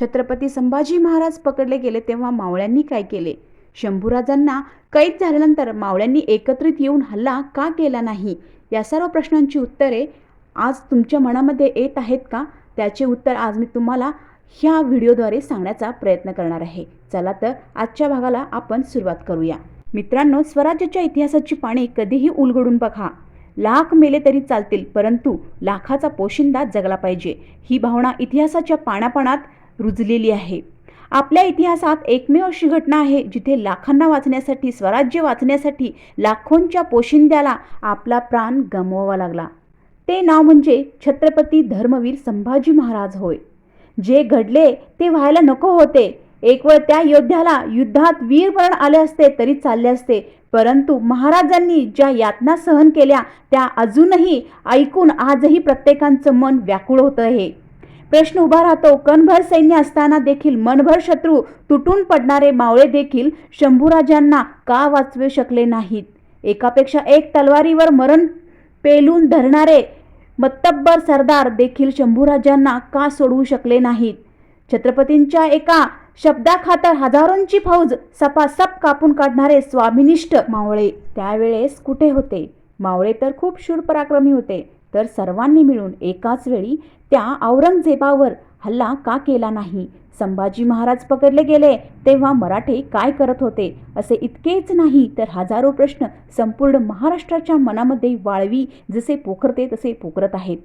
छत्रपती संभाजी महाराज पकडले गेले तेव्हा मावळ्यांनी काय केले? शंभूराजांना कैद झाल्यानंतर मावळ्यांनी एकत्रित येऊन हल्ला का केला नाही? या सर्व प्रश्नांची उत्तरे आज तुमच्या मनामध्ये येत आहेत का? त्याचे उत्तर आज मी तुम्हाला ह्या व्हिडिओद्वारे सांगण्याचा प्रयत्न करणार आहे. चला तर आजच्या भागाला आपण सुरुवात करूया. मित्रांनो स्वराज्याच्या इतिहासाची पाने कधीही उलगडून बघा. लाख मेले तरी चालतील परंतु लाखाचा पोशिंदा जगला पाहिजे. ही भावना इतिहासाच्या पाण्यापाण्यात रुजलेली आहे. आपल्या इतिहासात एकमेव अशी घटना आहे जिथे लाखांना वाचण्यासाठी स्वराज्य वाचण्यासाठी लाखोंच्या पोशिंद्याला आपला प्राण गमवावा लागला. ते नाव म्हणजे छत्रपती धर्मवीर संभाजी महाराज होय. जे घडले ते व्हायला नको होते. एक वेळ त्या योद्ध्याला युद्धात वीरमरण आले असते तरी चालले असते. परंतु महाराजांनी ज्या यातना सहन केल्या त्या अजूनही ऐकून आजही प्रत्येकांचं मन व्याकुळ होतं आहे. प्रश्न उभा राहतो. कणभर सैन्य असताना देखील मनभर शत्रू तुटून पडणारे मावळे देखील शंभूराजांना का वाचवू शकले नाहीत? एकापेक्षा एक तलवारीवर मरण पेलून धरणारे मत्तब्बर सरदार देखील शंभूराजांना का सोडवू शकले नाहीत? छत्रपतींच्या एका शब्दाखातर हजारोंची फौज सपासप कापून काढणारे स्वामिनिष्ठ मावळे त्यावेळेस कुठे होते? मावळे तर खूप शूर पराक्रमी होते. तर सर्वांनी मिळून एकाच वेळी त्या औरंगजेबावर हल्ला का केला नाही? संभाजी महाराज पकडले गेले तेव्हा मराठे काय करत होते? असे इतकेच नाही तर हजारो प्रश्न संपूर्ण महाराष्ट्राच्या मनामध्ये वाळवी जसे पोखरते तसे पोखरत आहेत.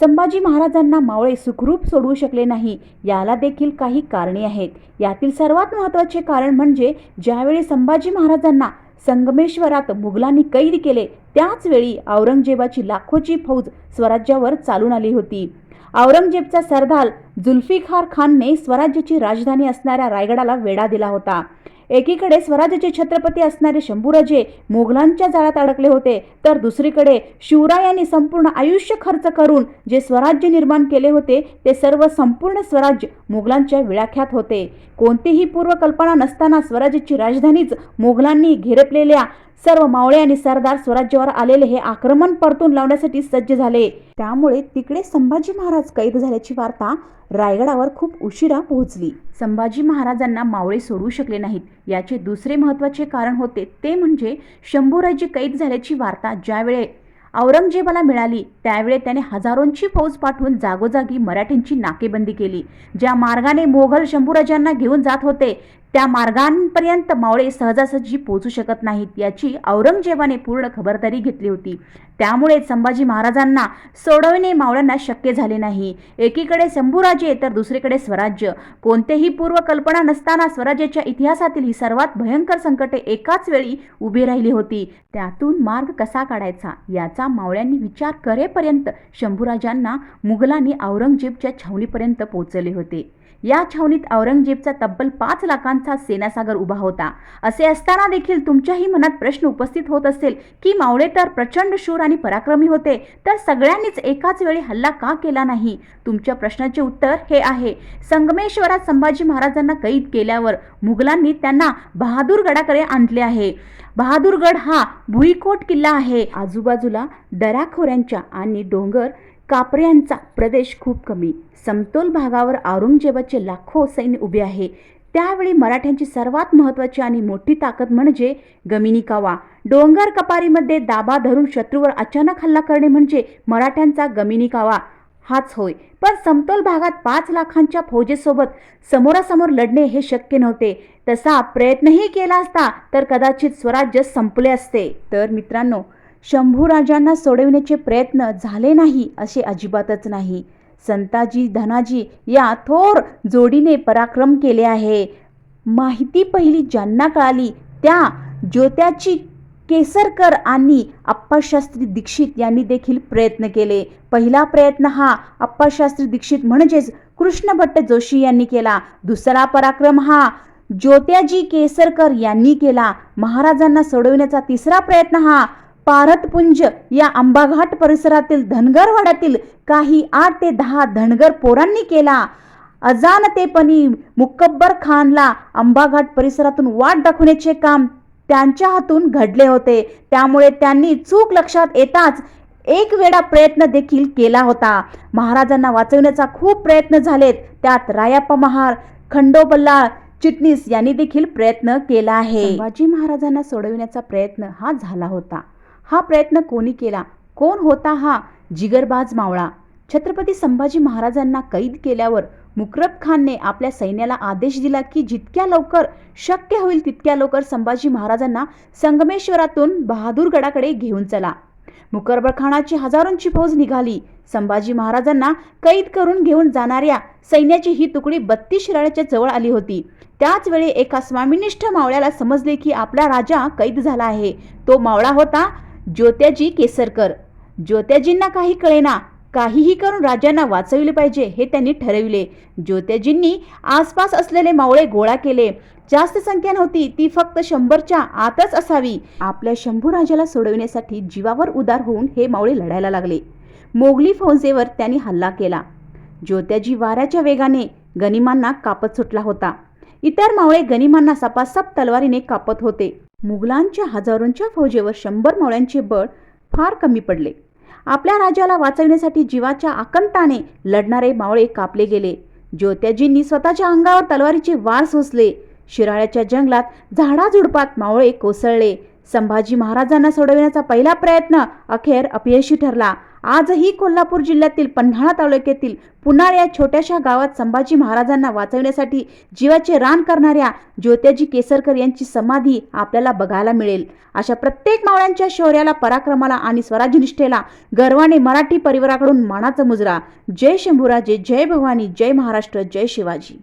संभाजी महाराजांना मावळे सुखरूप सोडवू शकले नाही याला देखील काही कारणे आहेत. यातील सर्वात महत्त्वाचे कारण म्हणजे ज्यावेळी संभाजी महाराजांना संगमेश्वरात मुघलांनी कैद केले. त्याच वेळी औरंगजेबाची लाखोची फौज स्वराज्यावर चालून आली होती. औरंगजेबचा सरदार जुल्फिकार खानने स्वराज्याची राजधानी असणाऱ्या रायगडाला वेढा दिला होता. एकीकडे स्वराज्याचे छत्रपती असणारे शंभूराजे मोगलांच्या जाळ्यात अडकले होते तर दुसरीकडे शिवरायांनी संपूर्ण आयुष्य खर्च करून जे स्वराज्य निर्माण केले होते ते सर्व संपूर्ण स्वराज्य मोगलांच्या विळाख्यात होते. कोणतीही पूर्वकल्पना नसताना स्वराज्याची राजधानीच मोगलांनी घेरपलेल्या सर्व मावळे आणि सरदार स्वराज्यावर आलेले हे आक्रमण परतून लावण्यासाठी सज्ज झाले. त्यामुळे तिकडे संभाजी महाराज कैद झाल्याची वार्ता रायगडावर खूप उशिरा पोहोचली. संभाजी महाराजांना मावळे सोडवू शकले नाहीत. याचे दुसरे महत्त्वाचे कारण होते ते म्हणजे शंभूराजी कैद झाल्याची वार्ता ज्यावेळे औरंगजेबाला मिळाली त्यावेळी त्याने हजारोंची फौज पाठवून जागोजागी मराठ्यांची नाकेबंदी केली. ज्या मार्गाने मोघल शंभूराजांना घेऊन जात होते त्या मार्गांपर्यंत मावळे सहजासहजी पोहोचू शकत नाहीत याची औरंगजेबाने पूर्ण खबरदारी घेतली होती. त्यामुळे संभाजी महाराजांना सोडवणे मावळ्यांना शक्य झाले नाही. एकीकडे शंभूराजे तर दुसरीकडे स्वराज्य. कोणतेही पूर्वकल्पना नसताना स्वराज्याच्या इतिहासातील ही सर्वात भयंकर संकटे एकाच वेळी उभी राहिली होती. त्यातून मार्ग कसा काढायचा याचा मावळ्यांनी विचार करेपर्यंत शंभूराजांना मुघलांनी औरंगजेबच्या छावणीपर्यंत पोहोचले होते. या छावणीत औरंगजेबचा तब्बल पाच लाखांचा सेनासागर उभा होता. असे असताना देखील तुमच्याही मनात प्रश्न उपस्थित होत असेल की मावळे तर प्रचंड शूर आणि पराक्रमी होते तर सगळ्यांनीच एकाच वेळी हल्ला का केला नाही? तुमच्या प्रश्नाचे उत्तर हे आहे. संगमेश्वरात संभाजी महाराजांना कैद केल्यावर मुघलांनी त्यांना बहादूरगडाकडे आणले आहे. बहादूरगड हा भुईकोट किल्ला आहे. आजूबाजूला दराखोऱ्यांच्या आणि डोंगर कापऱ्यांचा प्रदेश खूप कमी. समतोल भागावर औरंगजेबाचे लाखो सैन्य उभे आहे. त्यावेळी मराठ्यांची सर्वात महत्त्वाची आणि मोठी ताकद म्हणजे गमिनी कावा. डोंगर कपारीमध्ये दाबा धरून शत्रूवर अचानक हल्ला करणे म्हणजे मराठ्यांचा गमिनी कावा. हाच होय. पण समतोल भागात पाच लाखांच्या फौजेसोबत समोरासमोर लढणे हे शक्य नव्हते. तसा प्रयत्नही केला असता तर कदाचित स्वराज्य संपले असते. तर मित्रांनो शंभूराजांना सोडविण्याचे प्रयत्न झाले नाही असे अजिबातच नाही. संताजी धनाजी या थोर जोडीने पराक्रम केले आहे. माहिती पहिली ज्यांना कळाली त्या ज्योत्याची केसरकर आणि अप्पाशास्त्री दीक्षित यांनी देखील प्रयत्न केले. पहिला प्रयत्न हा अप्पाशास्त्री दीक्षित म्हणजेच कृष्णभट्ट जोशी यांनी केला. दुसरा पराक्रम हा ज्योत्याजी केसरकर यांनी केला. महाराजांना सोडविण्याचा तिसरा प्रयत्न हा पारतपुंज या आंबाघाट परिसरातील धनगरवाड्यातील काही आठ ते दहा धनगर पोरांनी केला. अजानतेपणी मुकब्बर खानला आंबाघाट परिसरातून वाट दाखवण्याचे काम त्यांच्या हातून घडले होते. त्यामुळे त्यांनी चूक लक्षात येताच एक वेळा प्रयत्न देखील केला होता. महाराजांना वाचवण्याचा खूप प्रयत्न झालेत. त्यात रायाप्पा महार खंडोबल्ला चिटणीस यांनी देखील प्रयत्न केला आहे. शिवाजी महाराजांना सोडविण्याचा प्रयत्न हा झाला होता. हा प्रयत्न कोणी केला? कोण होता हा जिगरबाज मावळा? छत्रपती संभाजी महाराजांना कैद केल्यावर मुकरब खानने आपल्या सैन्याला आदेश दिला की जितक्या लवकर शक्य होईल तितक्या लवकर संभाजी महाराजांना संगमेश्वरातून बहादूरगडाकडे घेऊन चला. मुकरब खानाची हजारोंची फौज निघाली. संभाजी महाराजांना कैद करून घेऊन जाणाऱ्या सैन्याची ही तुकडी बत्तीस शिराळ्याच्या जवळ आली होती. त्याच वेळी एका स्वामिनिष्ठ मावळ्याला समजले की आपला राजा कैद झाला आहे. तो मावळा होता ज्योत्याजी केसरकर. ज्योत्याजींना काही कळेना काहीही करून राजांना वाचविले पाहिजे हे त्यांनी ठरविले. ज्योत्याजींनी आसपास असलेले मावळे गोळा केले. जास्त संख्या नव्हती ती फक्त शंभरच्या आतच असावी. आपल्या शंभू राजाला सोडविण्यासाठी जीवावर उदार होऊन हे मावळे लढायला लागले. मोगली फौजेवर त्यांनी हल्ला केला. ज्योत्याजी वाऱ्याच्या वेगाने गनिमांना कापत सुटला होता. इतर मावळे गनिमांना सपासप तलवारीने कापत होते. मुघलांच्या हजारोंच्या फौजेवर शंभर मावळ्यांचे बळ फार कमी पडले. आपल्या राजाला वाचविण्यासाठी जीवाच्या आकंताने लढणारे मावळे कापले गेले. ज्योत्याजींनी स्वतःच्या अंगावर तलवारीचे वार सोसले. शिराळ्याच्या जंगलात झाडाझुडपात मावळे कोसळले. संभाजी महाराजांना सोडविण्याचा पहिला प्रयत्न अखेर अपयशी ठरला. आजही कोल्हापूर जिल्ह्यातील पन्हाळा तालुक्यातील पुनाळ या छोट्याशा गावात संभाजी महाराजांना वाचवण्यासाठी जीवाचे रान करणाऱ्या ज्योत्याजी केसरकर यांची समाधी आपल्याला बघायला मिळेल. अशा प्रत्येक मावळ्यांच्या शौर्याला पराक्रमाला आणि स्वराज्यनिष्ठेला गर्वाने मराठी परिवाराकडून मानाचा मुजरा. जय शंभूराजे जय भवानी जय महाराष्ट्र जय शिवाजी.